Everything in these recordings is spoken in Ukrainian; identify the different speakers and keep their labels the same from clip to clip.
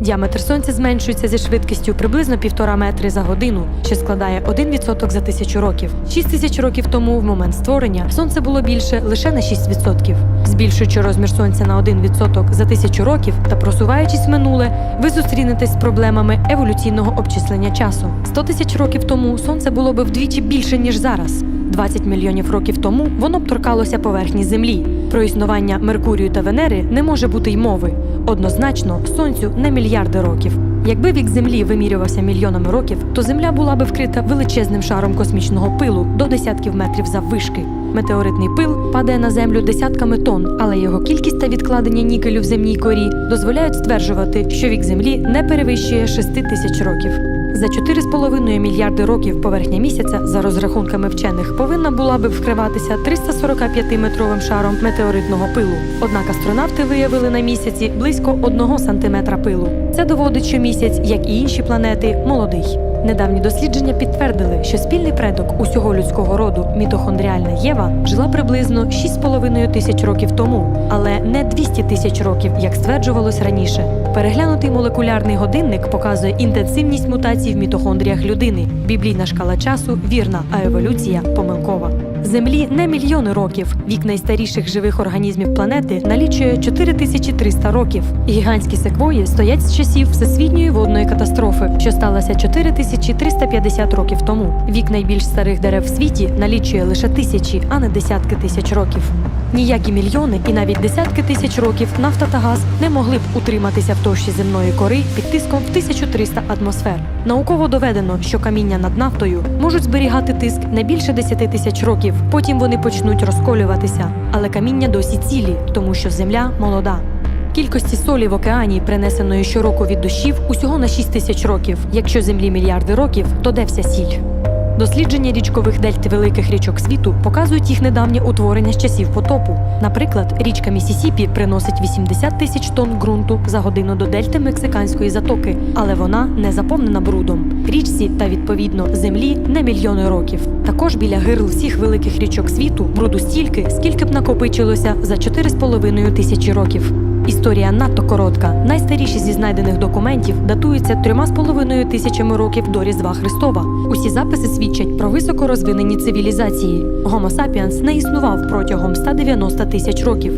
Speaker 1: Діаметр сонця зменшується зі швидкістю приблизно півтора метри за годину, що складає 1% за тисячу років. 6 тисяч років тому, в момент створення, сонце було більше лише на 6%. Збільшуючи розмір сонця на 1% за тисячу років та просуваючись в минуле, ви зустрінетесь з проблемами еволюційного обчислення часу. 100 тисяч років тому сонце було би вдвічі більше ніж зараз. 20 мільйонів років тому воно б торкалося поверхні Землі. Про існування Меркурію та Венери не може бути й мови. Однозначно, сонцю не мільярди років. Якби вік Землі вимірювався мільйонами років, то Земля була би вкрита величезним шаром космічного пилу до десятків метрів заввишки. Метеоритний пил падає на землю десятками тонн, але його кількість та відкладення нікелю в земній корі дозволяють стверджувати, що вік Землі не перевищує 6 тисяч років. За 4,5 мільярди років поверхня місяця, за розрахунками вчених, повинна була би вкриватися 345-метровим шаром метеоритного пилу. Однак астронавти виявили на місяці близько 1 сантиметра пилу. Це доводить, що місяць, як і інші планети, молодий. Недавні дослідження підтвердили, що спільний предок усього людського роду мітохондріальна Єва жила приблизно 6,5 тисяч років тому, але не 200 тисяч років, як стверджувалось раніше. Переглянутий молекулярний годинник показує інтенсивність мутацій в мітохондріях людини. Біблійна шкала часу вірна, а еволюція помилкова. Землі не мільйони років. Вік найстаріших живих організмів планети налічує 4300 років. Гігантські секвої стоять з часів всесвітньої водної катастрофи, що сталася 4350 років тому. Вік найбільш старих дерев в світі налічує лише тисячі, а не десятки тисяч років. Ніякі мільйони і навіть десятки тисяч років нафта та газ не могли б утриматися в товщі земної кори під тиском в 1300 атмосфер. Науково доведено, що каміння над нафтою можуть зберігати тиск не більше 10 тисяч років. Потім вони почнуть розколюватися. Але каміння досі цілі, тому що земля молода. Кількості солі в океані, принесеної щороку від дощів, усього на 6 тисяч років. Якщо землі мільярди років, то де вся сіль? Дослідження річкових дельт великих річок світу показують їх недавнє утворення з часів потопу. Наприклад, річка Місісіпі приносить 80 тисяч тонн ґрунту за годину до дельти мексиканської затоки, але вона не заповнена брудом. Річці та відповідно землі не мільйони років. Також біля гирл всіх великих річок світу бруду стільки, скільки б накопичилося за 4,5 тисячі років. Історія надто коротка. Найстаріші зі знайдених документів датуються трьома з половиною тисячами років до Різдва Христова. Усі записи свідчать про високорозвинені цивілізації. Гомо сапіанс не існував протягом 190 тисяч років.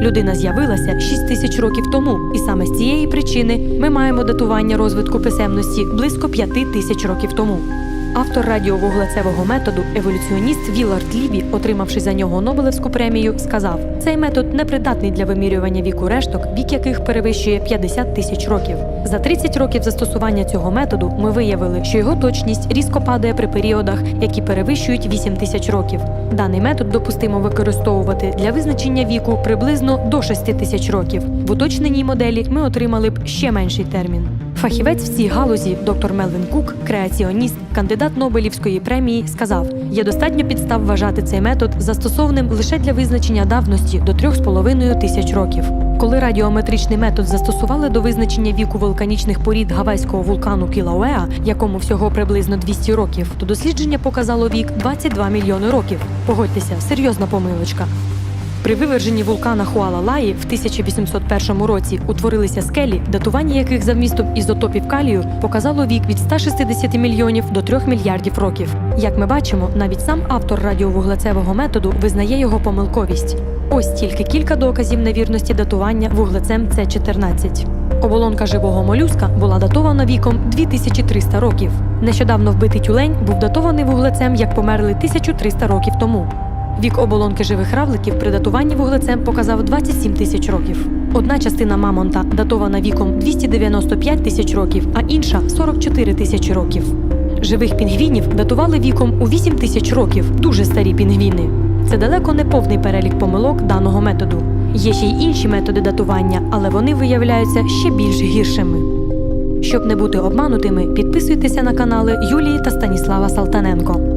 Speaker 1: Людина з'явилася 6 тисяч років тому, і саме з цієї причини ми маємо датування розвитку писемності близько 5 тисяч років тому. Автор радіовуглецевого методу, еволюціоніст Вілард Лібі, отримавши за нього Нобелевську премію, сказав: цей метод непридатний для вимірювання віку решток, вік яких перевищує 50 тисяч років. За 30 років застосування цього методу ми виявили, що його точність різко падає при періодах, які перевищують 8 тисяч років. Даний метод допустимо використовувати для визначення віку приблизно до 6 тисяч років. В уточненій моделі ми отримали б ще менший термін. Фахівець в цій галузі, доктор Мелвін Кук, креаціоніст, кандидат Нобелівської премії, сказав: є достатньо підстав вважати цей метод застосовним лише для визначення давності до 3,5 тисяч років. Коли радіометричний метод застосували до визначення віку вулканічних порід гавайського вулкану Кілауеа, якому всього приблизно 200 років, то дослідження показало вік 22 мільйони років. Погодьтеся, серйозна помилочка. При виверженні вулкана Хуала-Лаї в 1801 році утворилися скелі, датування яких за вмістом ізотопів калію показало вік від 160 мільйонів до 3 мільярдів років. Як ми бачимо, навіть сам автор радіовуглецевого методу визнає його помилковість. Ось тільки кілька доказів невірності датування вуглецем С14. Оболонка живого молюска була датована віком 2300 років. Нещодавно вбитий тюлень був датований вуглецем як померли 1300 років тому. Вік оболонки живих равликів при датуванні вуглецем показав 27 тисяч років. Одна частина мамонта датована віком 295 тисяч років, а інша 44 тисячі років. Живих пінгвінів датували віком у 8 тисяч років, дуже старі пінгвіни. Це далеко не повний перелік помилок даного методу. Є ще й інші методи датування, але вони виявляються ще більш гіршими. Щоб не бути обманутими, підписуйтеся на канали Юлії та Станіслава Салтаненко.